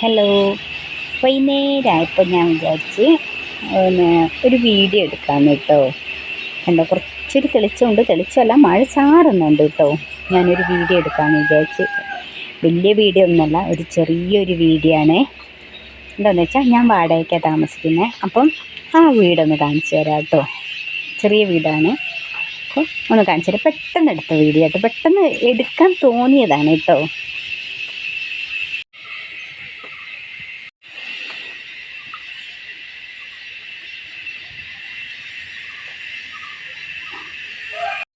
Hello വൈകുന്നേരമായപ്പോൾ ഞാൻ വിചാരിച്ച് പിന്നെ ഒരു വീഡിയോ എടുക്കാമെന്ന് കേട്ടോ. കണ്ടോ കുറച്ചൊരു തെളിച്ചമുണ്ട്. തെളിച്ചമല്ല മഴ ചാറുന്നുണ്ട് കേട്ടോ. ഞാനൊരു വീഡിയോ എടുക്കാമെന്ന് വിചാരിച്ച്. വലിയ വീഡിയോ ഒന്നുമല്ല ഒരു ചെറിയൊരു വീഡിയോ ആണേ. എന്താണെന്ന് വെച്ചാൽ ഞാൻ വാടകയ്ക്കാണ് താമസിക്കുന്നത് അപ്പം ആ വീടൊന്ന് കാണിച്ചു തരാം കേട്ടോ. ചെറിയ വീടാണ്. അപ്പോൾ ഒന്ന് കാണിച്ചു തരാം. പെട്ടെന്ന് എടുത്ത വീഡിയോ കേട്ടോ പെട്ടെന്ന് എടുക്കാൻ തോന്നിയതാണ് കേട്ടോ.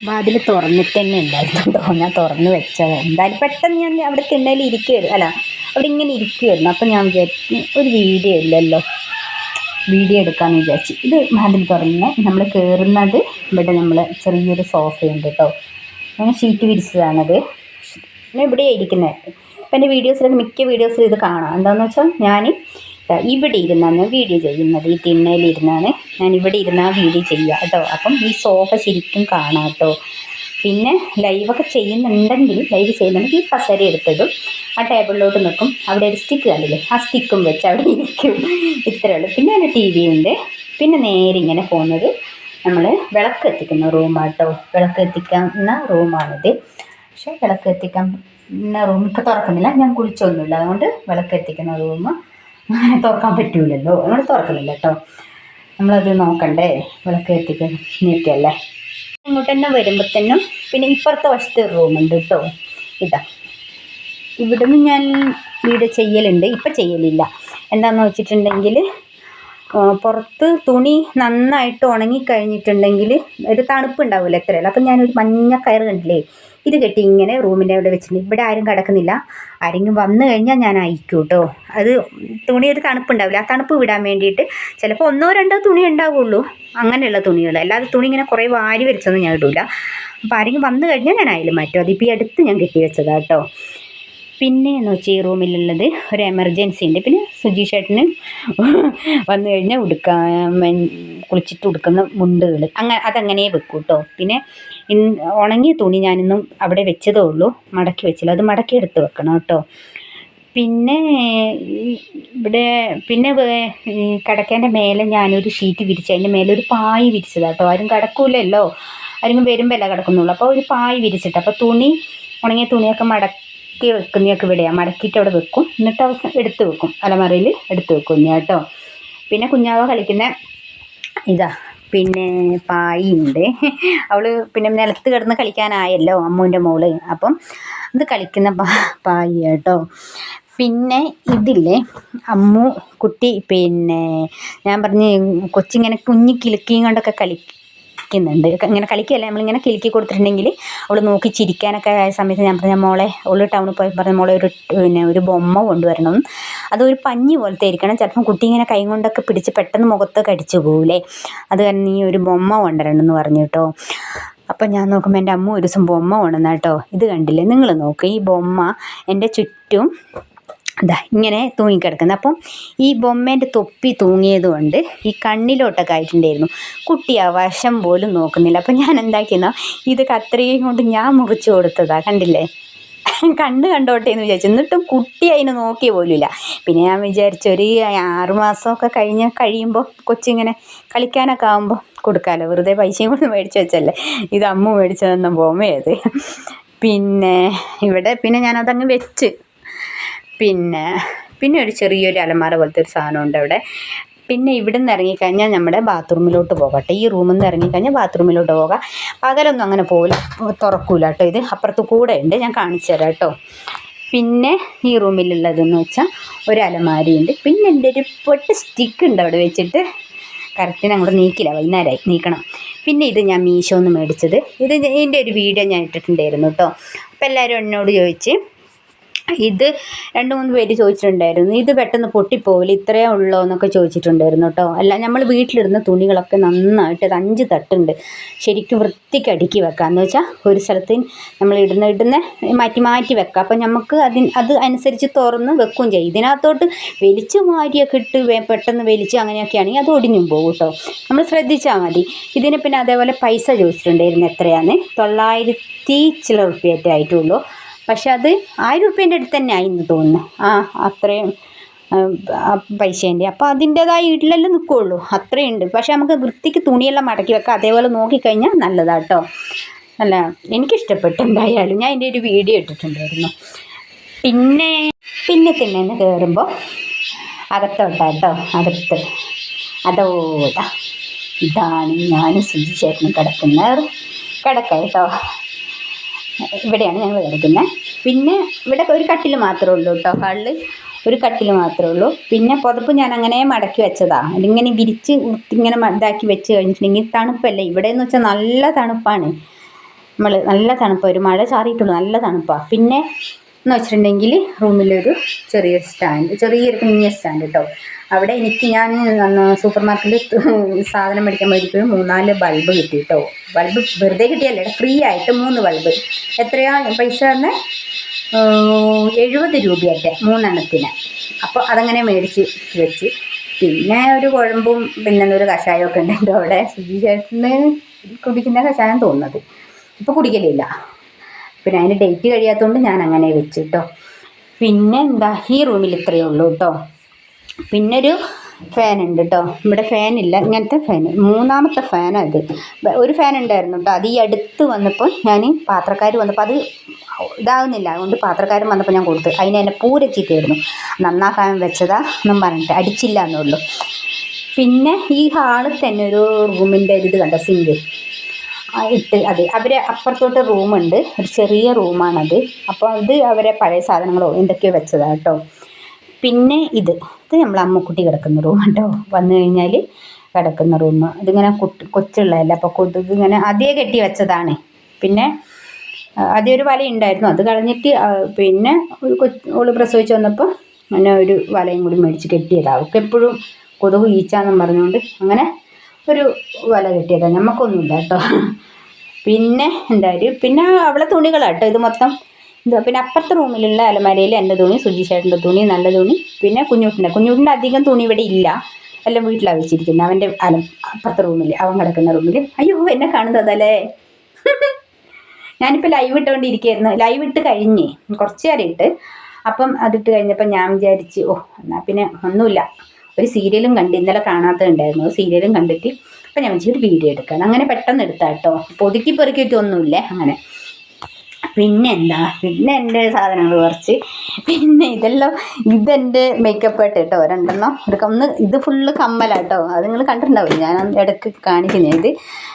വാതിൽ തുറന്നിട്ട് തന്നെ ഉണ്ടായിരുന്നു. ഞാൻ തുറന്ന് വെച്ചത്. എന്തായാലും പെട്ടെന്ന് ഞാൻ അവിടെ തിണ്ണയിൽ ഇരിക്കുമായിരുന്നു അല്ല അവിടെ ഇങ്ങനെ ഇരിക്കുമായിരുന്നു അപ്പം ഞാൻ വിചാരിച്ചു ഒരു വീഡിയോ ഇല്ലല്ലോ. വീഡിയോ എടുക്കാമെന്ന് വിചാരിച്ചു. ഇത് വാതിൽ തുറന്ന് നമ്മൾ കയറുന്നത് ഇവിടെ നമ്മൾ ചെറിയൊരു സോഫയുണ്ട് കേട്ടോ. അങ്ങനെ ഷീറ്റ് വിരിച്ചതാണത്. ഞാൻ ഇവിടെയാണ് ഇരിക്കുന്നത് ഇപ്പം എന്റെ വീഡിയോസിലൊക്കെ മിക്ക വീഡിയോസിലും ഇത് കാണാം. എന്താണെന്ന് വെച്ചാൽ ഞാൻ ഇവിടെ ഇരുന്നാണ് വീഡിയോ ചെയ്യുന്നത്. ഈ തിണ്ണയിലിരുന്നാണ് ഞാൻ ഇവിടെ ഇരുന്നാ വീഡിയോ ചെയ്യുക കേട്ടോ. അപ്പം ഈ സോഫ ശരിക്കും കാണാം കേട്ടോ. പിന്നെ ലൈവൊക്കെ ചെയ്യുന്നുണ്ടെങ്കിൽ ലൈവ് ചെയ്യുന്നുണ്ടെങ്കിൽ ഈ പസര എടുത്തതും ആ ടേബിളിലോട്ട് നിൽക്കും. അവിടെ ഒരു സ്റ്റിക്ക് കണ്ടില്ലേ? ആ സ്റ്റിക്കും വെച്ച് അവിടെ ഇരിക്കും. ഇത്രയേ ഉള്ളൂ. പിന്നെ ഒരു ടി വി ഉണ്ട്. പിന്നെ നേരെ ഇങ്ങനെ പോകുന്നത് നമ്മൾ വിളക്ക് എത്തിക്കുന്ന റൂമാട്ടോ വിളക്ക് എത്തിക്കുന്ന റൂമാണിത് പക്ഷേ വിളക്ക് എത്തിക്കുന്ന റൂം ഇപ്പോൾ തുറക്കുന്നില്ല. ഞാൻ കുളിച്ചൊന്നുമില്ല. അതുകൊണ്ട് വിളക്ക് എത്തിക്കുന്ന റൂം അങ്ങനെ തുറക്കാൻ പറ്റൂലല്ലോ. നമ്മൾ തുറക്കുന്നില്ല കേട്ടോ. നമ്മളത് നോക്കണ്ടേ? വിളക്ക് എത്തിക്കുന്നൊക്കെയല്ലേ ഇങ്ങോട്ട് തന്നെ വരുമ്പോഴത്തേനും പിന്നെ ഇപ്പുറത്തെ വശത്ത് റൂമുണ്ട് കേട്ടോ ഇതാ. ഇവിടുന്ന് ഞാൻ വീട് ചെയ്യലുണ്ട്. ഇപ്പം ചെയ്യലില്ല. എന്താണെന്ന് വെച്ചിട്ടുണ്ടെങ്കിൽ പുറത്ത് തുണി നന്നായിട്ട് ഉണങ്ങി കഴിഞ്ഞിട്ടുണ്ടെങ്കിൽ ഒരു തണുപ്പ് ഉണ്ടാവില്ല എത്രയല്ല അപ്പം ഞാനൊരു മഞ്ഞ കയർ കണ്ടില്ലേ ഇത് കെട്ടി ഇങ്ങനെ റൂമിന്റെ അവിടെ വെച്ചിട്ടുണ്ട്. ഇവിടെ ആരും കിടക്കുന്നില്ല. ആരെങ്കിലും വന്നു കഴിഞ്ഞാൽ ഞാൻ അയക്കും കേട്ടോ. അത് തുണി ഒരു തണുപ്പുണ്ടാവില്ല. ആ തണുപ്പ് വിടാൻ വേണ്ടിയിട്ട് ചിലപ്പോൾ ഒന്നോ രണ്ടോ തുണി ഉണ്ടാവുള്ളൂ. അങ്ങനെയുള്ള തുണികൾ. അല്ലാതെ തുണി ഇങ്ങനെ കുറേ വാരി വലിച്ചൊന്നും ഞാൻ ഇടില്ല അപ്പോൾ ആരെങ്കിലും വന്നു കഴിഞ്ഞാൽ ഞാൻ അയലും മാറ്റും. അതിപ്പോൾ ഈ അടുത്ത് ഞാൻ കെട്ടി വെച്ചതാണ് കേട്ടോ. പിന്നെ എന്ന് വെച്ചാൽ ഈ റൂമിലുള്ളത് ഒരു എമർജൻസി ഉണ്ട്. പിന്നെ സുജി ചേട്ടന് വന്നു കഴിഞ്ഞാൽ ഉടുക്കാൻ കുളിച്ചിട്ട് ഉടുക്കുന്ന മുണ്ടുകൾ അങ്ങനെ അതങ്ങനെ വെക്കും കേട്ടോ പിന്നെ ഉണങ്ങിയ തുണി ഞാനിന്നും അവിടെ വെച്ചതേ ഉള്ളൂ. മടക്കി വെച്ചില്ല. അത് മടക്കി എടുത്ത് വെക്കണം കേട്ടോ. പിന്നെ ഇവിടെ പിന്നെ കിടക്കേന്റെ മേലെ ഞാനൊരു ഷീറ്റ് വിരിച്ച് അതിന്റെ മേലെ ഒരു പായ് വിരിച്ചതാണ് കേട്ടോ. ആരും കിടക്കൂലല്ലോ. ആരെങ്കിലും വരുമ്പോൾ അല്ല കിടക്കുന്നുള്ളൂ. അപ്പോൾ ഒരു പായ് വിരിച്ചിട്ട് അപ്പോൾ തുണി ഉണങ്ങിയ തുണിയൊക്കെ മടക്കി വെക്കുന്നതൊക്കെ ഇവിടെയാണ് മടക്കിയിട്ട് അവിടെ വെക്കും. എന്നിട്ട് അവസാനം എടുത്ത് വെക്കും. അലമറയിൽ എടുത്ത് വെക്കും ഞാൻ കേട്ടോ. പിന്നെ കുഞ്ഞാവ കളിക്കുന്ന ഇതാ. പിന്നെ പായിയുണ്ട്. അവൾ പിന്നെ നിലത്ത് കിടന്ന് കളിക്കാനായല്ലോ അമ്മൂന്റെ മോൾ. അപ്പം ഇത് കളിക്കുന്ന പാ പായി കേട്ടോ. പിന്നെ ഇതില്ലേ? അമ്മു കുട്ടി പിന്നെ ഞാൻ പറഞ്ഞ് കൊച്ചിങ്ങനെ കുഞ്ഞി കിലുക്കിയും കൊണ്ടൊക്കെ കളിക്കുന്നുണ്ട്. ഇങ്ങനെ കളിക്കുകയല്ല നമ്മളിങ്ങനെ കിലുക്കി കൊടുത്തിട്ടുണ്ടെങ്കിൽ അവൾ നോക്കി ചിരിക്കാനൊക്കെ ആയ സമയത്ത് ഞാൻ പറഞ്ഞ മോളെ അവൾ ടൗണിൽ പോയി പറഞ്ഞ മോളെ ഒരു പിന്നെ ഒരു ബൊമ്മ കൊണ്ടുവരണം. അതൊരു പഞ്ഞി പോലത്തെ ഇരിക്കണം ചിലപ്പം കുട്ടി ഇങ്ങനെ കൈ കൊണ്ടൊക്കെ പിടിച്ച് പെട്ടെന്ന് മുഖത്തൊക്കെ അടിച്ചു പോകൂലേ? അത് കാരണം നീ ഒരു ബൊമ്മ കൊണ്ടുവരണം എന്ന് പറഞ്ഞു കേട്ടോ. അപ്പം ഞാൻ നോക്കുമ്പോൾ എന്റെ അമ്മ ഒരു ദിവസം ബൊമ്മ കൊണ്ടുവന്ന കേട്ടോ. ഇത് കണ്ടില്ലേ? നിങ്ങൾ നോക്ക് ഈ ബൊമ്മ എന്റെ ചുറ്റും ഇതാ ഇങ്ങനെ തൂങ്ങിക്കിടക്കുന്നത്. അപ്പം ഈ ബൊമ്മേന്റെ തൊപ്പി തൂങ്ങിയതുകൊണ്ട് ഈ കണ്ണിലോട്ടൊക്കെ ആയിട്ടുണ്ടായിരുന്നു. കുട്ടി ആ വശം പോലും നോക്കുന്നില്ല. അപ്പം ഞാൻ എന്താക്കിയെന്ന ഇത് കത്രികയും കൊണ്ട് ഞാൻ മുറിച്ചു കൊടുത്തതാ കണ്ടില്ലേ? കണ്ണ് കണ്ടോട്ടെ എന്ന് വിചാരിച്ചു. എന്നിട്ടും കുട്ടി അതിന് നോക്കിയ പോലുമില്ല. പിന്നെ ഞാൻ വിചാരിച്ചു ഒരു ആറുമാസമൊക്കെ കഴിഞ്ഞ് കഴിയുമ്പോൾ കൊച്ചിങ്ങനെ കളിക്കാനൊക്കെ ആകുമ്പോൾ കൊടുക്കാമല്ലോ വെറുതെ പൈസയും കൊണ്ട് മേടിച്ചു വെച്ചല്ലേ. ഇത് അമ്മ മേടിച്ചതെന്ന തന്ന ബൊമ്മയത് പിന്നെ ഇവിടെ പിന്നെ ഞാനതങ്ങ് വെച്ച്. പിന്നെ പിന്നെ ഒരു ചെറിയൊരു അലമാര പോലത്തെ ഒരു സാധനമുണ്ട് അവിടെ. പിന്നെ ഇവിടെ നിന്ന് ഇറങ്ങിക്കഴിഞ്ഞാൽ നമ്മുടെ ബാത്റൂമിലോട്ട് പോകട്ടെ. ഈ റൂമിൽ നിന്ന് ഇറങ്ങിക്കഴിഞ്ഞാൽ ബാത്റൂമിലോട്ട് പോകാം. പകലൊന്നും അങ്ങനെ പോകില്ല തുറക്കൂല കേട്ടോ. ഇത് അപ്പുറത്ത് കൂടെ ഉണ്ട്. ഞാൻ കാണിച്ചു തരാം കേട്ടോ. പിന്നെ ഈ റൂമിലുള്ളതെന്ന് വെച്ചാൽ ഒരു അലമാരിയുണ്ട്. പിന്നെ എന്റെ ഒരു പൊട്ട് സ്റ്റിക്ക് ഉണ്ട് അവിടെ വെച്ചിട്ട്. കറക്റ്റിന് അങ്ങോട്ട് നീക്കില്ല. വൈകുന്നേരമായി നീക്കണം. പിന്നെ ഇത് ഞാൻ മീശോന്ന് മേടിച്ചത്. ഇത് ഇതിന്റെ ഒരു വീഡിയോ ഞാൻ ഇട്ടിട്ടുണ്ടായിരുന്നു കേട്ടോ. അപ്പോൾ എല്ലാവരും എന്നോട് ചോദിച്ച് ഇത് രണ്ട് മൂന്ന് പേര് ചോദിച്ചിട്ടുണ്ടായിരുന്നു. ഇത് പെട്ടെന്ന് പൊട്ടിപ്പോവില്ല ഇത്രയേ ഉള്ളോ എന്നൊക്കെ ചോദിച്ചിട്ടുണ്ടായിരുന്നു കേട്ടോ അല്ല നമ്മൾ വീട്ടിലിടുന്ന തുണികളൊക്കെ നന്നായിട്ട് ഒരു അഞ്ച് തട്ടുണ്ട്. ശരിക്കും വൃത്തിക്ക് അടുക്കി വെക്കാം. എന്ന് വെച്ചാൽ ഒരു സ്ഥലത്ത് നമ്മൾ ഇടുന്ന ഇടുന്ന മാറ്റി മാറ്റി വെക്കാം. അപ്പം നമുക്ക് അതിന് അത് അനുസരിച്ച് തുറന്ന് വെക്കുകയും ചെയ്യും. ഇതിനകത്തോട്ട് വലിച്ച് മാരിയൊക്കെ ഇട്ട് പെട്ടെന്ന് വലിച്ച് അങ്ങനെയൊക്കെയാണെങ്കിൽ അത് ഒടിഞ്ഞും പോകും കേട്ടോ നമ്മൾ ശ്രദ്ധിച്ചാൽ മതി. ഇതിന് പിന്നെ അതേപോലെ പൈസ ചോദിച്ചിട്ടുണ്ടായിരുന്നു എത്രയാണ് തൊള്ളായിരത്തി ചില റുപ്യറ്റേ ആയിട്ടുള്ളൂ. പക്ഷെ അത് ആയിരം റുപ്യേന്റെ അടുത്ത് തന്നെ ആയിരുന്നു തോന്നുന്നു. ആ അത്രയും പൈസേന്റെ. അപ്പോൾ അതിന്റേതായ വീട്ടിലെല്ലാം നിൽക്കുകയുള്ളൂ അത്രയുണ്ട്. പക്ഷേ നമുക്ക് വൃത്തിക്ക് തുണിയെല്ലാം മടക്കി വെക്കാം. അതേപോലെ നോക്കിക്കഴിഞ്ഞാൽ നല്ലതാട്ടോ അല്ല എനിക്കിഷ്ടപ്പെട്ടു എന്തായാലും ഞാൻ എന്റെ ഒരു വീഡിയോ ഇട്ടിട്ടുണ്ടായിരുന്നു. പിന്നെ പിന്നെ തന്നെ കയറുമ്പോൾ അകത്തോട്ടാട്ടോ അകത്ത്. അതോടാ ഇതാണ് ഞാനും സുജി ചേട്ടനും കിടക്കുന്ന കിടക്ക കേട്ടോ. ഇവിടെയാണ് ഞങ്ങൾ കിടക്കുന്നത് പിന്നെ ഇവിടെ ഒരു കട്ടിൽ മാത്രമേ ഉള്ളൂ കേട്ടോ ഹാളിൽ ഒരു കട്ടിൽ മാത്രമേ ഉള്ളൂ. പിന്നെ പുതപ്പ് ഞാൻ അങ്ങനെ മടക്കി വെച്ചതാണ് അതിങ്ങനെ വിരിച്ച് ഇങ്ങനെ ഇതാക്കി വെച്ച് കഴിഞ്ഞിട്ടുണ്ടെങ്കിൽ തണുപ്പല്ലേ? ഇവിടെ എന്ന് വെച്ചാൽ നല്ല തണുപ്പാണ്. നമ്മൾ നല്ല തണുപ്പ്. ഒരു മഴ ചാറിയിട്ടുള്ളൂ നല്ല തണുപ്പാണ് പിന്നെ എന്ന് വെച്ചിട്ടുണ്ടെങ്കിൽ റൂമിലൊരു ചെറിയൊരു സ്റ്റാൻഡ് ചെറിയൊരു കുഞ്ഞ സ്റ്റാൻഡ് കേട്ടോ അവിടെ എനിക്ക് ഞാൻ സൂപ്പർ മാർക്കറ്റിൽ സാധനം മേടിക്കാൻ പോയിരിക്കും മൂന്നാൽ ബൾബ് കിട്ടി കേട്ടോ. ബൾബ് വെറുതെ കിട്ടിയല്ലേ ഫ്രീ ആയിട്ട് മൂന്ന് ബൾബ്. എത്രയാ പൈസ തന്നെ? എഴുപത് രൂപയൊക്കെ മൂന്നെണ്ണത്തിന്. അപ്പോൾ അതങ്ങനെ മേടിച്ച് വെച്ച്. പിന്നെ ഒരു കുഴമ്പും പിന്നെ ഒരു കഷായം ഒക്കെ ഉണ്ട് അവിടെ. ചേട്ടന് കുടിക്കുന്ന കഷായം തോന്നുന്നത്. ഇപ്പോൾ കുടിക്കലില്ല. പിന്നെ അതിന് ഡേറ്റ് കഴിയാത്തതുകൊണ്ട് ഞാൻ അങ്ങനെ വെച്ചു കേട്ടോ. പിന്നെ എന്താ ഈ റൂമിൽ ഇത്രയേ ഉള്ളൂ കേട്ടോ. പിന്നെ ഒരു ഫാൻ ഉണ്ട് കേട്ടോ ഇവിടെ ഫാനില്ല ഇങ്ങനത്തെ ഫാൻ മൂന്നാമത്തെ ഫാനാണ് ഇത്. ഒരു ഫാൻ ഉണ്ടായിരുന്നു കേട്ടോ അത് ഈ അടുത്ത് വന്നപ്പോൾ ഞാൻ പാത്രക്കാർ വന്നപ്പോൾ അത് ഇതാകുന്നില്ല അതുകൊണ്ട് പാത്രക്കാരൻ വന്നപ്പോൾ ഞാൻ കൊടുത്തു. അതിന് എന്നെ പൂര ചീത്തയായിരുന്നു നന്നാക്കാൻ വെച്ചതാ എന്നും പറഞ്ഞിട്ട്. അടിച്ചില്ല എന്നുള്ളൂ. പിന്നെ ഈ ഹാളിൽ തന്നെ ഒരു റൂമിന്റെ ഇത് കണ്ട? സിങ്ക് ഇട്ട് അത്. അവരെ അപ്പുറത്തോട്ട് റൂമുണ്ട്. ഒരു ചെറിയ റൂമാണത്. അപ്പോൾ അത് അവരെ പഴയ സാധനങ്ങളോ എന്തൊക്കെയോ വെച്ചതാണ് കേട്ടോ പിന്നെ ഇത്. ഇത് നമ്മൾ അമ്മക്കുട്ടി കിടക്കുന്ന റൂം കേട്ടോ വന്നു കഴിഞ്ഞാൽ കിടക്കുന്ന റൂം ഇതിങ്ങനെ കുട്ടി കൊച്ചുള്ളതല്ല. അപ്പോൾ കൊതുക് ഇങ്ങനെ അതേ കെട്ടി വെച്ചതാണ്. പിന്നെ ആദ്യം ഒരു വല ഉണ്ടായിരുന്നു. അത് കളഞ്ഞിട്ട് പിന്നെ ഒരു കൊച്ച് ഓൾ പ്രസവിച്ച് വന്നപ്പോൾ അങ്ങനെ ഒരു വലയും കൂടി മേടിച്ച് കെട്ടിയതാണ് അവൾക്ക് എപ്പോഴും കൊതുക് ഈച്ചാന്നും പറഞ്ഞുകൊണ്ട് അങ്ങനെ ഒരു വല കെട്ടിയതാണ്. നമുക്കൊന്നുമില്ല കേട്ടോ പിന്നെ എന്തായാലും പിന്നെ അവളെ തുണികളാട്ടോ ഇത് മൊത്തം പിന്നെ അപ്പുറത്തെ റൂമിലുള്ള അലമാരയിൽ എന്റെ തുണി സുജി ചേട്ടന്റെ തുണി നല്ല തുണി പിന്നെ കുഞ്ഞുട്ടിന്റെ. കുഞ്ഞുട്ടിന്റെ അധികം തുണി ഇവിടെ ഇല്ല. എല്ലാം വീട്ടിലാണ് വെച്ചിരിക്കുന്നത്. അവന്റെ അല അപ്പുറത്തെ റൂമിൽ അവൻ കിടക്കുന്ന റൂമിൽ അയ്യോ എന്നെ കാണുന്നതല്ലേ ഞാനിപ്പോൾ ലൈവ് ഇട്ടുകൊണ്ടിരിക്കുകയായിരുന്നു ലൈവ് ഇട്ട് കഴിഞ്ഞ് കുറച്ച് നേരം ഇട്ട്. അപ്പം അതിട്ട് കഴിഞ്ഞപ്പോൾ ഞാൻ വിചാരിച്ച് ഓ എന്നാൽ പിന്നെ ഒന്നുമില്ല. ഒരു സീരിയലും കണ്ട് ഇന്നലെ കാണാത്തതുണ്ടായിരുന്നു. സീരിയലും കണ്ടിട്ട്. അപ്പം ഞാൻ വെച്ചിട്ട് വീഡിയോ എടുക്കണം അങ്ങനെ പെട്ടെന്ന് എടുത്താട്ടോ. പൊതുക്കി പെറുക്കിയിട്ടൊന്നുമില്ലേ അങ്ങനെ. പിന്നെ എന്താ പിന്നെ എന്റെ സാധനങ്ങൾ കുറച്ച് പിന്നെ ഇതെല്ലാം ഇതെന്റെ മേക്കപ്പ് ആയിട്ട് കേട്ടോ. രണ്ടെണ്ണം ഒരു ഒന്ന് ഇത് ഫുള്ള് കമ്മലാട്ടോ. അത് നിങ്ങൾ കണ്ടിട്ടുണ്ടാവില്ല? ഞാൻ ഇടയ്ക്ക് കാണിക്കുന്നത് ഇത്.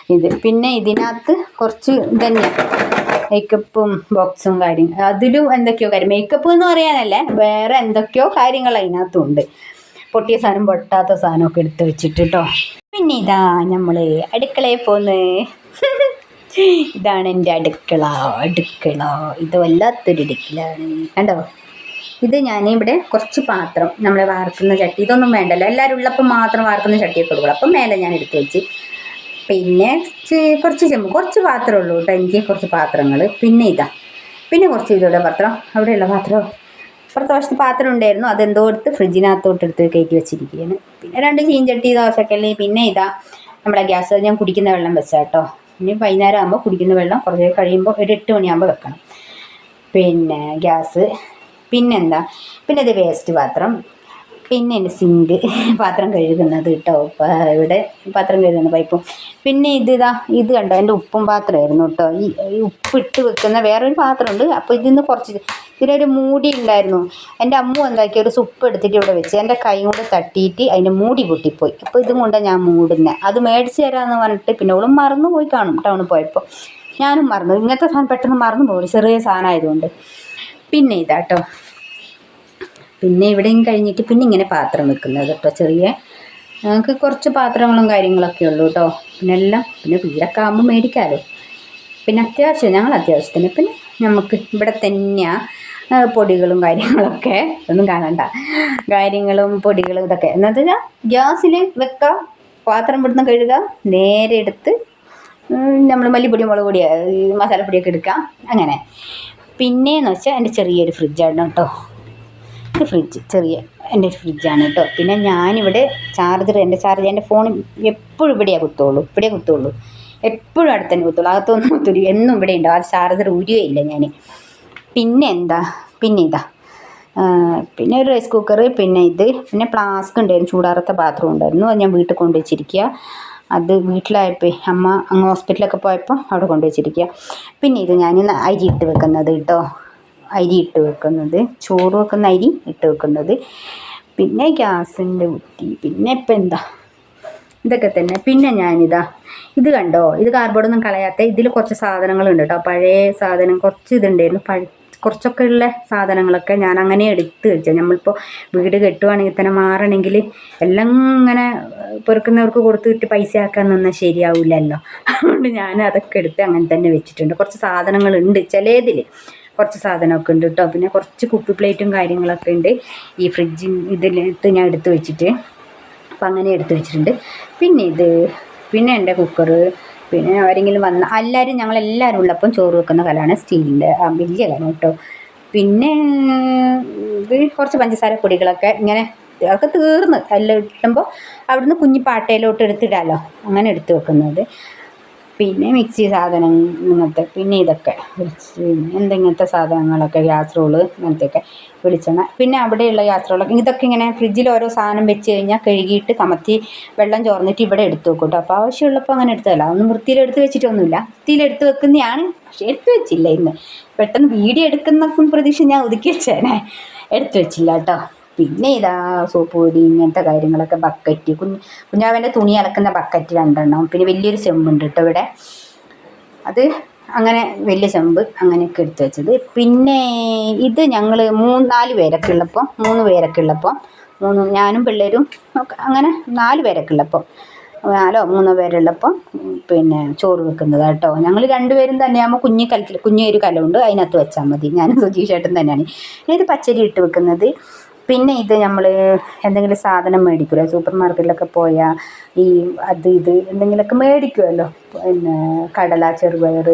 ഇത്. പിന്നെ ഇതിനകത്ത് കുറച്ച് ഇതന്നെ. മേക്കപ്പും ബോക്സും കാര്യം അതിലും എന്തൊക്കെയോ കാര്യം. മേക്കപ്പ് എന്ന് പറയാനല്ലേ വേറെ എന്തൊക്കെയോ കാര്യങ്ങൾ അതിനകത്തുണ്ട്. പൊട്ടിയ സാധനം പൊട്ടാത്ത സാധനമൊക്കെ എടുത്ത് വെച്ചിട്ട് കേട്ടോ. പിന്നെ ഇതാ നമ്മൾ അടുക്കളയിൽ പോന്ന്. ഇതാണ് എന്റെ അടുക്കള അടുക്കള. ഇത് വല്ലാത്തൊരു അടുക്കളാണ് കണ്ടോ? ഇത് ഞാനിവിടെ കുറച്ച് പാത്രം നമ്മൾ വാർക്കുന്ന ചട്ടി. ഇതൊന്നും വേണ്ടല്ലോ. എല്ലാവരും ഉള്ളപ്പോൾ മാത്രം വാർക്കുന്ന ചട്ടിയൊക്കെ കൊടുക്കണം അപ്പം മേലെ ഞാൻ എടുത്ത് വെച്ച്. പിന്നെ കുറച്ച് ചെമ്പ് കുറച്ച് പാത്രമേ ഉള്ളൂ കേട്ടോ എനിക്ക് കുറച്ച് പാത്രങ്ങൾ പിന്നെ ഇതാ. പിന്നെ കുറച്ച് ഇതോടെ പാത്രം. അവിടെയുള്ള പാത്രം? അപ്പുറത്തെ വശത്ത് പാത്രം ഉണ്ടായിരുന്നു. അതെന്തോ എടുത്ത് ഫ്രിഡ്ജിനകത്തോട്ട് എടുത്ത് കയറ്റി വെച്ചിരിക്കുകയാണ്. പിന്നെ രണ്ട് ചീഞ്ചട്ടി ദോശക്കല്ലേ പിന്നെ ഇതാ. നമ്മുടെ ഗ്യാസ് ഞാൻ കുടിക്കുന്ന വെള്ളം വെച്ചാട്ടോ ഇനി വൈകുന്നേരം ആകുമ്പോൾ കുടിക്കുന്ന വെള്ളം കുറച്ച് കഴിയുമ്പോൾ ഒരു എട്ട് മണിയാകുമ്പോൾ വെക്കണം. പിന്നെ ഗ്യാസ്. പിന്നെന്താ? പിന്നെ ഇത് വേസ്റ്റ് പാത്രം. പിന്നെ എന്റെ സിങ്ക് പാത്രം കഴുകുന്നത് കേട്ടോ ഇവിടെ പാത്രം കഴുകുന്ന പൈപ്പും. പിന്നെ ഇത് ഇതാ ഇത് കണ്ടോ? എന്റെ ഉപ്പും പാത്രമായിരുന്നു കേട്ടോ ഈ ഉപ്പിട്ട് വെക്കുന്ന വേറൊരു പാത്രമുണ്ട്. അപ്പോൾ ഇതിൽ നിന്ന് കുറച്ച് ഇതിനൊരു മൂടി ഉണ്ടായിരുന്നു. എന്റെ അമ്മ എന്താക്കി ഒരു സുപ്പ് എടുത്തിട്ട് ഇവിടെ വെച്ച്. എന്റെ കൈ കൊണ്ട് തട്ടിയിട്ട് അതിന്റെ മൂടി പൊട്ടിപ്പോയി. അപ്പോൾ ഇതും കൊണ്ടാണ് ഞാൻ മൂടുന്നത് അത് മേടിച്ച് തരാമെന്ന് പറഞ്ഞിട്ട് പിന്നെ അവളും മറന്നു പോയി കാണും ടൗണിൽ പോയപ്പോൾ. ഞാനും മറന്നു. ഇങ്ങനത്തെ സാധനം പെട്ടെന്ന് മറന്നു പോകും ചെറിയ സാധനം ആയതുകൊണ്ട് പിന്നെ ഇതാട്ടോ. പിന്നെ ഇവിടെയും കഴിഞ്ഞിട്ട് പിന്നെ ഇങ്ങനെ പാത്രം വെക്കുന്നത് കേട്ടോ. ചെറിയ ഞങ്ങൾക്ക് കുറച്ച് പാത്രങ്ങളും കാര്യങ്ങളൊക്കെ ഉള്ളൂ കേട്ടോ. പിന്നെ എല്ലാം പിന്നെ വീടൊക്കെ ആകുമ്പോൾ മേടിക്കാമല്ലോ. പിന്നെ അത്യാവശ്യം ഞങ്ങൾ അത്യാവശ്യത്തിന്. പിന്നെ നമുക്ക് ഇവിടെ തന്നെയാണ് പൊടികളും കാര്യങ്ങളൊക്കെ ഒന്നും കാണണ്ട. കാര്യങ്ങളും പൊടികളും ഇതൊക്കെ. എന്നത് ഗ്യാസിൽ വെക്കാം പാത്രം ഇവിടുന്ന് കഴുകാം നേരെ എടുത്ത് നമ്മൾ മല്ലിപ്പൊടി മുളക് പൊടി മസാലപ്പൊടിയൊക്കെ എടുക്കാം അങ്ങനെ. പിന്നെയെന്ന് വെച്ചാൽ എന്റെ ചെറിയൊരു ഫ്രിഡ്ജാണ് കേട്ടോ. ഇത് ഫ്രിഡ്ജ് ചെറിയ എന്റെ ഒരു ഫ്രിഡ്ജാണ് കേട്ടോ. പിന്നെ ഞാനിവിടെ ചാർജർ എന്റെ ചാർജർ എന്റെ ഫോൺ എപ്പോഴും ഇവിടെയാണ് കുത്തുള്ളൂ ഇവിടെ കുത്തുള്ളൂ. എപ്പോഴും അടുത്ത് തന്നെ കുത്തുള്ളൂ അകത്തൊന്നും കുത്തുള്ളൂ എന്നും ഇവിടെ ഉണ്ടാവും ആ ചാർജർ ഉരുകയില്ല ഞാൻ പിന്നെ എന്താ പിന്നെ ഇതാ പിന്നെ ഒരു റൈസ് കുക്കർ പിന്നെ ഇത്. പിന്നെ ഫ്ലാസ്ക് ഉണ്ടായിരുന്നു ചൂടാറത്തെ പാത്രം ഉണ്ടായിരുന്നു. അത് ഞാൻ വീട്ടിൽ കൊണ്ടുവച്ചിരിക്കുക അത് വീട്ടിലായപ്പോൾ അമ്മ അങ്ങ് ഹോസ്പിറ്റലൊക്കെ പോയപ്പോൾ അവിടെ കൊണ്ടുവച്ചിരിക്കുക പിന്നെ ഇത് ഞാൻ അരി ഇട്ട് വെക്കുന്നത് കേട്ടോ. അരി ഇട്ട് വെക്കുന്നത്. ചോറ് വെക്കുന്ന അരി ഇട്ട് വെക്കുന്നത്. പിന്നെ ഗ്യാസിന്റെ കുറ്റി പിന്നെ ഇപ്പം എന്താ? ഇതൊക്കെ തന്നെ. പിന്നെ ഞാനിതാ ഇത് കണ്ടോ? ഇത് കാർബോർഡൊന്നും കളയാത്ത ഇതിൽ കുറച്ച് സാധനങ്ങളുണ്ട് കേട്ടോ. പഴയ സാധനം കുറച്ച് ഇതുണ്ടായിരുന്നു. പഴ കുറച്ചൊക്കെ ഉള്ള സാധനങ്ങളൊക്കെ ഞാൻ അങ്ങനെ എടുത്ത് വെച്ചാൽ നമ്മളിപ്പോൾ വീട് കെട്ടുവാണെങ്കിൽ തന്നെ മാറണമെങ്കിൽ എല്ലാം ഇങ്ങനെ പെറുക്കുന്നവർക്ക് കൊടുത്തിട്ട് പൈസ ആക്കാൻ നിന്നാൽ ശരിയാവില്ലല്ലോ. അതുകൊണ്ട് ഞാൻ അതൊക്കെ എടുത്ത് അങ്ങനെ തന്നെ വെച്ചിട്ടുണ്ട്. കുറച്ച് സാധനങ്ങളുണ്ട് ചിലതിൽ കുറച്ച് സാധനമൊക്കെ ഉണ്ട് കേട്ടോ. പിന്നെ കുറച്ച് കുപ്പി പ്ലേറ്റും കാര്യങ്ങളൊക്കെ ഉണ്ട്. ഈ ഫ്രിഡ്ജിൻ ഇതിലത്ത് ഞാൻ എടുത്ത് വെച്ചിട്ട് അപ്പം അങ്ങനെ എടുത്ത് വെച്ചിട്ടുണ്ട്. പിന്നെ ഇത് പിന്നെ എന്റെ കുക്കർ പിന്നെ ആരെങ്കിലും വന്ന എല്ലാവരും ഞങ്ങളെല്ലാവരും ഉള്ളപ്പം ചോറ് വെക്കുന്ന കലമാണ് സ്റ്റീലിന്റെ ആ വലിയ കലം കേട്ടോ. പിന്നെ ഇത് കുറച്ച് പഞ്ചസാര പൊടികളൊക്കെ ഇങ്ങനെ അതൊക്കെ തീർന്ന് എല്ലാം ഇട്ടുമ്പോൾ അവിടുന്ന് കുഞ്ഞി പാട്ടയിലോട്ട് എടുത്തിടാമല്ലോ അങ്ങനെ എടുത്ത് വെക്കുന്നത്. പിന്നെ മിക്സി സാധനം ഇങ്ങനത്തെ പിന്നെ ഇതൊക്കെ. എന്തെങ്കിലത്തെ സാധനങ്ങളൊക്കെ ഗ്യാസ് റോൾ ഇങ്ങനത്തെയൊക്കെ വെളിച്ചെണ്ണ. പിന്നെ അവിടെയുള്ള ഗ്യാസ് റോളൊക്കെ ഇതൊക്കെ ഇങ്ങനെ ഫ്രിഡ്ജിൽ ഓരോ സാധനം വെച്ച് കഴിഞ്ഞാൽ കഴുകിയിട്ട് കമത്തി വെള്ളം ചോർന്നിട്ട് ഇവിടെ എടുത്ത് വെക്കും കേട്ടോ അപ്പോൾ ആവശ്യമുള്ളപ്പോൾ അങ്ങനെ എടുത്തതല്ല. ഒന്നും വൃത്തിയിലെടുത്ത് വെച്ചിട്ടൊന്നുമില്ല. വൃത്തിയിലെടുത്ത് വെക്കുന്നതാണ് പക്ഷേ എടുത്ത് വെച്ചില്ല ഇന്ന്. പെട്ടെന്ന് വീഡിയോ എടുക്കുന്ന പ്രതീക്ഷ ഞാൻ ഒതുക്കി വെച്ചേനെ. എടുത്ത് വെച്ചില്ല കേട്ടോ പിന്നെ ഇതാ സോപ്പ് പൊടി ഇങ്ങനത്തെ കാര്യങ്ങളൊക്കെ ബക്കറ്റ് കുഞ്ഞ് കുഞ്ഞാവന്റെ തുണി അലക്കുന്ന ബക്കറ്റ് രണ്ടെണ്ണം. പിന്നെ വലിയൊരു ചെമ്പുണ്ട് കേട്ടോ ഇവിടെ. അത് അങ്ങനെ വലിയ ചെമ്പ് അങ്ങനെയൊക്കെ എടുത്തു വെച്ചത്. പിന്നെ ഇത് ഞങ്ങൾ മൂന്ന് നാല് പേരൊക്കെ ഉള്ളപ്പോൾ മൂന്ന് പേരൊക്കെ ഉള്ളപ്പോൾ മൂന്ന് ഞാനും പിള്ളേരും അങ്ങനെ നാല് പേരൊക്കെ ഉള്ളപ്പോൾ നാലോ മൂന്നോ പേരുള്ളപ്പോൾ പിന്നെ ചോറ് വെക്കുന്നത് കേട്ടോ ഞങ്ങൾ രണ്ടുപേരും തന്നെയാകുമ്പോൾ കുഞ്ഞു കലത്തിൽ കുഞ്ഞു ഒരു കലമുണ്ട് അതിനകത്ത് വെച്ചാൽ മതി. ഞാൻ സുജീഷേട്ടൻ തന്നെയാണ്. ഇത് പച്ചരി ഇട്ട് വെക്കുന്നത്. പിന്നെ ഇത് നമ്മൾ എന്തെങ്കിലും സാധനം മേടിക്കുമല്ലോ സൂപ്പർ മാർക്കറ്റിലൊക്കെ പോയാൽ ഈ അത് ഇത് എന്തെങ്കിലുമൊക്കെ മേടിക്കുമല്ലോ പിന്നെ കടല ചെറുപയർ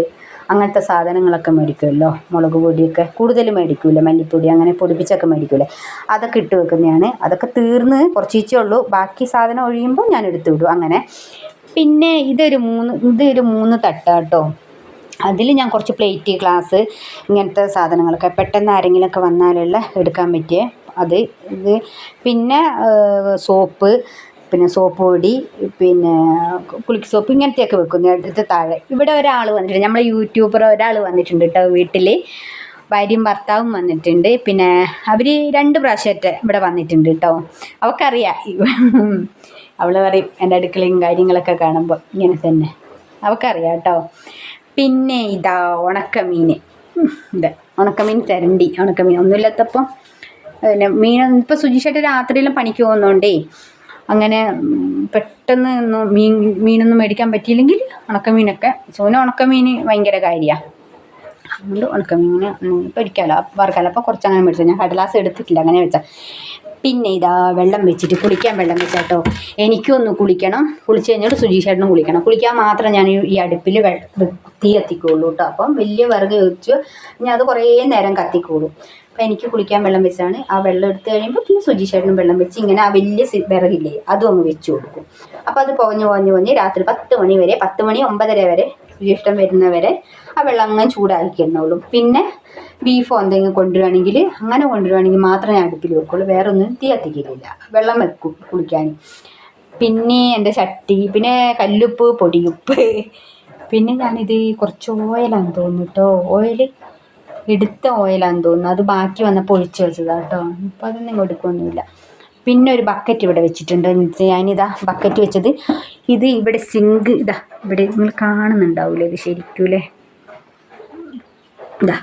അങ്ങനത്തെ സാധനങ്ങളൊക്കെ മേടിക്കുമല്ലോ മുളക് പൊടിയൊക്കെ കൂടുതൽ മേടിക്കില്ല മല്ലിപ്പൊടി അങ്ങനെ പൊടിപ്പിച്ചൊക്കെ മേടിക്കൂലേ? അതൊക്കെ ഇട്ട് വെക്കുന്നതാണ്. അതൊക്കെ തീർന്ന് കുറച്ചേ ഉള്ളൂ. ബാക്കി സാധനം ഒഴിയുമ്പോൾ ഞാൻ എടുത്തു വിടും അങ്ങനെ. പിന്നെ ഇതൊരു മൂന്ന് ഇതൊരു മൂന്ന് തട്ടാട്ടോ. അതിൽ ഞാൻ കുറച്ച് പ്ലേറ്റ് ഗ്ലാസ് ഇങ്ങനത്തെ സാധനങ്ങളൊക്കെ പെട്ടെന്ന് ആരെങ്കിലുമൊക്കെ വന്നാലുള്ള എടുക്കാൻ പറ്റിയ? അത് ഇത് പിന്നെ സോപ്പ് പിന്നെ സോപ്പ് പൊടി പിന്നെ കുളിക്ക് സോപ്പ് ഇങ്ങനത്തെയൊക്കെ വെക്കും നേരത്തെ താഴെ. ഇവിടെ ഒരാൾ വന്നിട്ടുണ്ട് നമ്മളെ യൂട്യൂബർ ഒരാൾ വന്നിട്ടുണ്ട് കേട്ടോ വീട്ടിൽ ഭാര്യയും ഭർത്താവും വന്നിട്ടുണ്ട്. പിന്നെ അവർ രണ്ട് പ്രാവശ്യമായിട്ട് ഇവിടെ വന്നിട്ടുണ്ട് കേട്ടോ അവൾക്കറിയാം അവൾ പറയും എന്റെ അടുക്കളയും കാര്യങ്ങളൊക്കെ കാണുമ്പോൾ ഇങ്ങനെ തന്നെ. അവൾക്കറിയാം കേട്ടോ പിന്നെ ഇതാ ഉണക്കമീൻ. ഇതാ ഉണക്കമീൻ തരണ്ടി ഉണക്കമീൻ. ഒന്നുമില്ലാത്തപ്പം പിന്നെ മീൻ ഇപ്പോൾ സുജിഷേട്ട് രാത്രിയെല്ലാം പണിക്ക് പോകുന്നുണ്ടേ അങ്ങനെ പെട്ടെന്ന് ഒന്നും മീൻ മീനൊന്നും മേടിക്കാൻ പറ്റിയില്ലെങ്കിൽ ഉണക്കമീനൊക്കെ. സോന ഉണക്കമീൻ ഭയങ്കര കാര്യമാണ് അതുകൊണ്ട് ഉണക്കമീൻ പൊരിക്കാമല്ലോ വറുക്കാമല്ലോ അപ്പോൾ കുറച്ച് അങ്ങനെ മേടിച്ചു. ഞാൻ കടലാസ് എടുത്തിട്ടില്ല അങ്ങനെ വെച്ചാൽ പിന്നെ ഇതാ വെള്ളം വെച്ചിട്ട് കുളിക്കാൻ വെള്ളം വെച്ചാട്ടോ. എനിക്കൊന്ന് കുളിക്കണം. കുളിച്ച് കഴിഞ്ഞിട്ട് സുജീഷേട്ടനും കുളിക്കണം. കുളിക്കാൻ മാത്രം ഞാൻ ഈ- അടുപ്പിൽ അടുപ്പിൽ തീ കത്തിക്കുള്ളൂ കേട്ടോ അപ്പം വലിയ വിറക് വെച്ച് ഞാൻ അത് കുറേ നേരം കത്തിക്കോളൂ അപ്പം എനിക്ക് കുളിക്കാൻ വെള്ളം വെച്ചാണ്. ആ വെള്ളം എടുത്തു കഴിയുമ്പോൾ പിന്നെ സുജീഷേട്ടനും വെള്ളം വെച്ച് ഇങ്ങനെ ആ വലിയ വിറകില്ലേ അതും അങ്ങ് വെച്ച് കൊടുക്കും. അപ്പോൾ അത് പുകഞ്ഞ് പുകഞ്ഞ് പുകഞ്ഞ് രാത്രി പത്ത് മണി വരെ പത്ത് മണി ഒമ്പതര വരെ സുജീഷ്ടം വരുന്നവരെ ആ വെള്ളം അങ്ങനെ ചൂടാക്കി എന്നോളും പിന്നെ ബീഫോ എന്തെങ്കിലും കൊണ്ടുവരികയാണെങ്കിൽ അങ്ങനെ കൊണ്ടുവരികയാണെങ്കിൽ മാത്രമേ ഞാൻ അടുപ്പിൽ വെക്കുള്ളൂ. വേറെ ഒന്നും തീ കത്തിക്കില്ല വെള്ളം വെക്കും കുളിക്കാൻ. പിന്നെ എന്റെ ചട്ടി പിന്നെ കല്ലുപ്പ് പൊടിയുപ്പ്. പിന്നെ ഞാനിത് കുറച്ച് ഓയിലാണ് തോന്നുന്നു കേട്ടോ ഓയിൽ എടുത്ത ഓയിലാന്ന് തോന്നുന്നു. അത് ബാക്കി വന്നപ്പോൾ ഒഴിച്ച് വെച്ചതാണ് കേട്ടോ അപ്പോൾ അതൊന്നും കൊടുക്കൊന്നുമില്ല പിന്നെ ഒരു ബക്കറ്റ് ഇവിടെ വെച്ചിട്ടുണ്ട്. ഞാനിതാ ബക്കറ്റ് വെച്ചത്. ഇത് ഇവിടെ സിങ്ക് ഇതാ ഇവിടെ നിങ്ങൾ കാണുന്നുണ്ടാവില്ലേ ഇത് ശരിക്കൂലേ ഇതാ.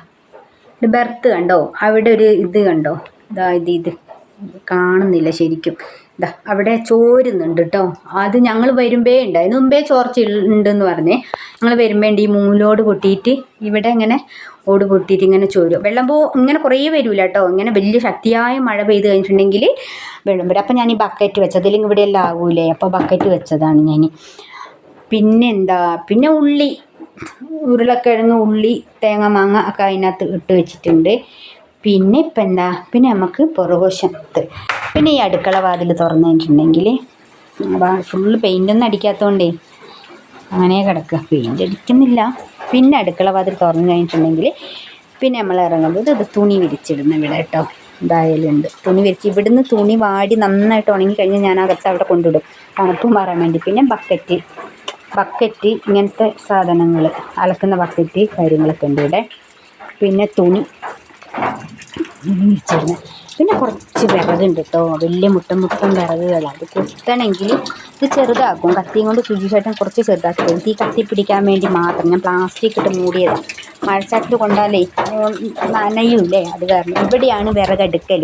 ഇത് ബെർത്ത് കണ്ടോ? അവിടെ ഒരു ഇത് കണ്ടോ? ഇതാ ഇത് ഇത്. കാണുന്നില്ല ശരിക്കും. ഇതാ അവിടെ ചോരുന്നുണ്ട് കേട്ടോ അത് ഞങ്ങൾ വരുമ്പേ ഉണ്ട് അതിന് മുമ്പേ ചോർച്ച ഉണ്ടെന്ന് പറഞ്ഞേ. ഞങ്ങൾ വരുമ്പേണ്ട് ഈ മൂലോട് പൊട്ടിയിട്ട് ഇവിടെ ഇങ്ങനെ ഓട് പൊട്ടിയിട്ട് ഇങ്ങനെ ചോരും. വെള്ളം പോ ഇങ്ങനെ കുറേ വരില്ല കേട്ടോ ഇങ്ങനെ വലിയ ശക്തിയായ മഴ പെയ്ത് കഴിഞ്ഞിട്ടുണ്ടെങ്കിൽ വെള്ളം വരും. അപ്പം ഞാൻ ഈ ബക്കറ്റ് വെച്ചത്. അതിലും ഇവിടെ എല്ലാം ആകൂലേ അപ്പോൾ ബക്കറ്റ് വെച്ചതാണ് ഞാൻ പിന്നെന്താ? പിന്നെ ഉള്ളി. ഉരുളക്കിഴങ്ങ് ഉള്ളി തേങ്ങ മാങ്ങ ഒക്കെ അതിനകത്ത് ഇട്ട് വെച്ചിട്ടുണ്ട്. പിന്നെ ഇപ്പം എന്താ പിന്നെ നമുക്ക് പുറകുവശത്ത്. പിന്നെ ഈ അടുക്കള വാതിൽ തുറന്നു കഴിഞ്ഞിട്ടുണ്ടെങ്കിൽ ഫുള്ള് പെയിന്റൊന്നും അടിക്കാത്തതുകൊണ്ടേ അങ്ങനെ കിടക്കുക. പെയിന്റ് അടിക്കുന്നില്ല. പിന്നെ അടുക്കള വാതിൽ തുറന്നു കഴിഞ്ഞിട്ടുണ്ടെങ്കിൽ പിന്നെ നമ്മൾ ഇറങ്ങുമ്പോൾ ഇത് തുണി വിരിച്ചിടുന്ന ഇവിടെ കേട്ടോ. എന്തായാലുണ്ട് തുണി വിരിച്ച് ഇവിടുന്ന് തുണി വാടി നന്നായിട്ട് ഉണങ്ങി കഴിഞ്ഞാൽ ഞാൻ അകത്ത് അവിടെ കൊണ്ടിടും തണുപ്പും മാറാൻ വേണ്ടി. പിന്നെ ബക്കറ്റ്. ബക്കറ്റ് ഇങ്ങനത്തെ സാധനങ്ങൾ അലക്കുന്ന ബക്കറ്റ് കാര്യങ്ങളൊക്കെ ഉണ്ട് ഇവിടെ. പിന്നെ തുണി. വിരിച്ചിരുന്നത് പിന്നെ കുറച്ച് വിറകുണ്ട് കേട്ടോ വലിയ മുട്ട മുട്ടൻ വിറകുകളാണ് അത് കുത്തണമെങ്കിൽ ഇത് ചെറുതാക്കും. കത്തിയും കൊണ്ട് ശുചിശേഷം കുറച്ച് ചെറുതാക്കി. തരും തീ കത്തി പിടിക്കാൻ വേണ്ടി മാത്രം. ഞാൻ പ്ലാസ്റ്റിക് ഇട്ട് മൂടിയതാണ് മഴച്ചാറ്റിൽ കൊണ്ടാലേ നനയൂലേ അത് കാരണം ഇവിടെയാണ് വിറകെടുക്കൽ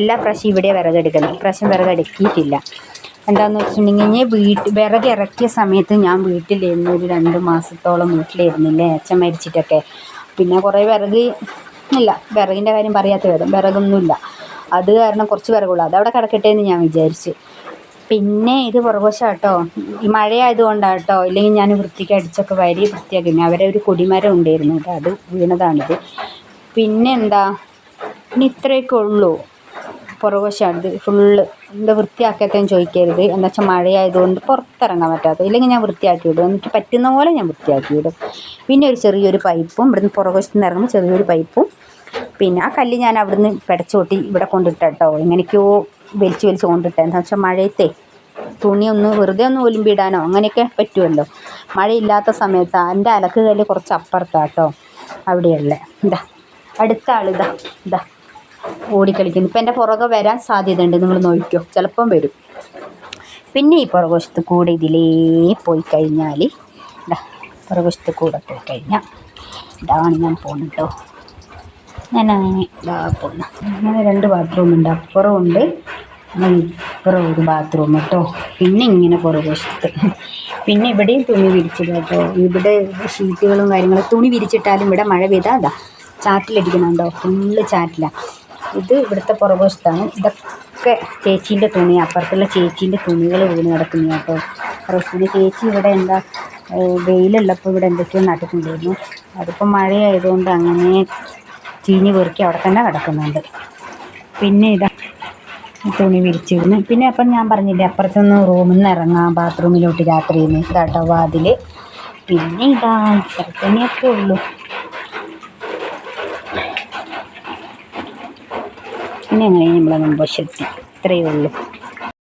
എല്ലാ പ്രാവശ്യം ഇവിടെ വിറകെടുക്കൽ ഇപ്രാവശ്യം വിറകെടുക്കിയിട്ടില്ല. എന്താണെന്ന് വെച്ചിട്ടുണ്ടെങ്കിൽ വീട്ടിൽ വിറക് ഇറക്കിയ സമയത്ത് ഞാൻ വീട്ടിലിരുന്നു ഒരു രണ്ട് മാസത്തോളം വീട്ടിലിരുന്നില്ലേ? അച്ഛൻ മരിച്ചിട്ടൊക്കെ. പിന്നെ കുറേ വിറക് ഇല്ല വിറകിന്റെ കാര്യം പറയാത്ത വിധം. വിറകൊന്നുമില്ല. അത് കാരണം കുറച്ച് വിറകുള്ളൂ. അതവിടെ കിടക്കട്ടെ എന്ന് ഞാൻ വിചാരിച്ച്. പിന്നെ ഇത് പുറകോശം കേട്ടോ ഈ മഴയായതുകൊണ്ടാട്ടോ ഇല്ലെങ്കിൽ ഞാൻ വൃത്തിക്ക് അടിച്ചൊക്കെ വരി വൃത്തിയാക്കി. അവരെ ഒരു കൊടിമരം ഉണ്ടായിരുന്നു. അത് വീണതാണിത്. പിന്നെ എന്താ ഇനി ഇത്രയൊക്കെ ഉള്ളൂ. പുറകോശമാണ് ഇത് ഫുള്ള് എന്താ വൃത്തിയാക്കാത്തതെന്ന് ചോദിക്കരുത്. എന്താ വെച്ചാൽ മഴയായതുകൊണ്ട് പുറത്തിറങ്ങാൻ പറ്റാത്ത. ഇല്ലെങ്കിൽ ഞാൻ വൃത്തിയാക്കി വിടും എനിക്ക് പറ്റുന്ന പോലെ ഞാൻ വൃത്തിയാക്കി വിടും പിന്നെ ഒരു ചെറിയൊരു പൈപ്പും ഇവിടുന്ന് പുറകുവശത്ത് നിന്ന് ഇറങ്ങുമ്പോൾ ചെറിയൊരു പൈപ്പും. പിന്നെ ആ കല്ല് ഞാൻ അവിടുന്ന് പിടച്ചോട്ടി ഇവിടെ കൊണ്ടിട്ടോ ഇങ്ങനെയൊക്കെയോ വലിച്ച് വലിച്ച് കൊണ്ടിട്ടേ. എന്താ വെച്ചാൽ മഴയത്തെ തുണി ഒന്ന് വെറുതെ ഒന്ന് ഒലിമ്പിടാനോ അങ്ങനെയൊക്കെ പറ്റുമല്ലോ. മഴയില്ലാത്ത സമയത്ത്. എന്റെ അലക്ക് കല്ല് കുറച്ച് അപ്പുറത്താട്ടോ അവിടെയല്ലേ. ഇതാ അടുത്ത ആളിതാ ഇതാ ഓടിക്കളിക്കുന്നു. ഇപ്പം എന്റെ പുറകെ വരാൻ സാധ്യതയുണ്ട്. നിങ്ങൾ നോക്കിക്കോ. ചിലപ്പം വരും. പിന്നെ ഈ പുറകുവശത്ത് കൂടെ ഇതിലേ പോയി കഴിഞ്ഞാൽ ഇതാ പുറകുവശത്ത് കൂടെ പോയി കഴിഞ്ഞാൽ ഇതാണ് ഞാൻ പോകുന്നത് ഞാൻ അങ്ങനെ ഇതാ പോകുന്നു അങ്ങനെ രണ്ട് ബാത്റൂം ഉണ്ട്. അപ്പുറം ഉണ്ട് ഇപ്പുറം ഒരു ബാത്റൂം കേട്ടോ പിന്നെ ഇങ്ങനെ പുറകുവശത്ത്. പിന്നെ ഇവിടെയും തുണി വിരിച്ചത് കേട്ടോ ഇവിടെ ഷീറ്റുകളും കാര്യങ്ങളും. തുണി വിരിച്ചിട്ടാലും ഇവിടെ മഴ പെയ്താൽ അതാ ചാറ്റിലടിക്കുന്നുണ്ടോ ഫുള്ള് ചാറ്റിലാണ് ഇത് ഇവിടുത്തെ പുറകുവശത്താണ്. ഇതൊക്കെ ചേച്ചീന്റെ തുണി അപ്പുറത്തുള്ള ചേച്ചീന്റെ തുണികൾ വീണ് കിടക്കുന്ന കേട്ടോ. പിന്നെ ചേച്ചി ഇവിടെ എന്താ വെയിലുള്ളപ്പോൾ ഇവിടെ എന്തൊക്കെയോ നട്ടിട്ടുണ്ടായിരുന്നു. അതിപ്പോൾ മഴയായതുകൊണ്ട് അങ്ങനെ ചീഞ്ഞ് പെറുക്കി അവിടെ തന്നെ കിടക്കുന്നുണ്ട്. പിന്നെ ഇതാ തുണി വിരിച്ചിരുന്നു. പിന്നെ അപ്പം ഞാൻ പറഞ്ഞില്ലേ അപ്പുറത്തുനിന്ന് റൂമിൽ നിന്ന് ഇറങ്ങാം ബാത്റൂമിലോട്ട് രാത്രിയിൽ നിന്ന്. ഇതാട്ടോ വാതിൽ പിന്നെ ഇതാ ഇത്ര തന്നെയൊക്കെ ഉള്ളൂ. പിന്നെ അങ്ങനെ നമ്മളെ മുമ്പശെത്തി ഇത്രയേ ഉള്ളൂ.